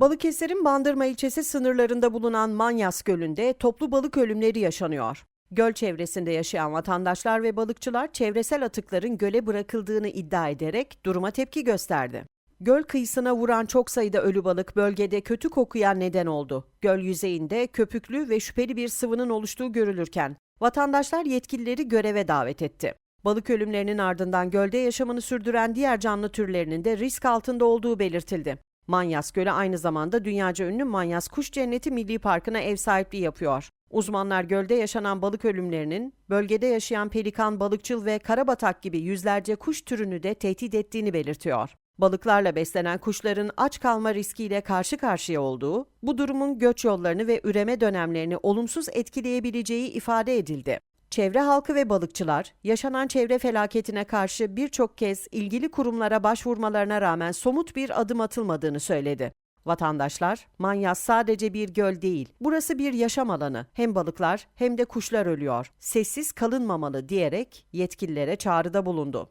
Balıkesir'in Bandırma ilçesi sınırlarında bulunan Manyas Gölü'nde toplu balık ölümleri yaşanıyor. Göl çevresinde yaşayan vatandaşlar ve balıkçılar çevresel atıkların göle bırakıldığını iddia ederek duruma tepki gösterdi. Göl kıyısına vuran çok sayıda ölü balık bölgede kötü kokuya neden oldu. Göl yüzeyinde köpüklü ve şüpheli bir sıvının oluştuğu görülürken vatandaşlar yetkilileri göreve davet etti. Balık ölümlerinin ardından gölde yaşamını sürdüren diğer canlı türlerinin de risk altında olduğu belirtildi. Manyas Gölü aynı zamanda dünyaca ünlü Manyas Kuş Cenneti Milli Parkı'na ev sahipliği yapıyor. Uzmanlar gölde yaşanan balık ölümlerinin bölgede yaşayan pelikan, balıkçıl ve karabatak gibi yüzlerce kuş türünü de tehdit ettiğini belirtiyor. Balıklarla beslenen kuşların aç kalma riskiyle karşı karşıya olduğu, bu durumun göç yollarını ve üreme dönemlerini olumsuz etkileyebileceği ifade edildi. Çevre halkı ve balıkçılar, yaşanan çevre felaketine karşı birçok kez ilgili kurumlara başvurmalarına rağmen somut bir adım atılmadığını söyledi. Vatandaşlar, Manyas sadece bir göl değil, burası bir yaşam alanı. Hem balıklar hem de kuşlar ölüyor. Sessiz kalınmamalı diyerek yetkililere çağrıda bulundu.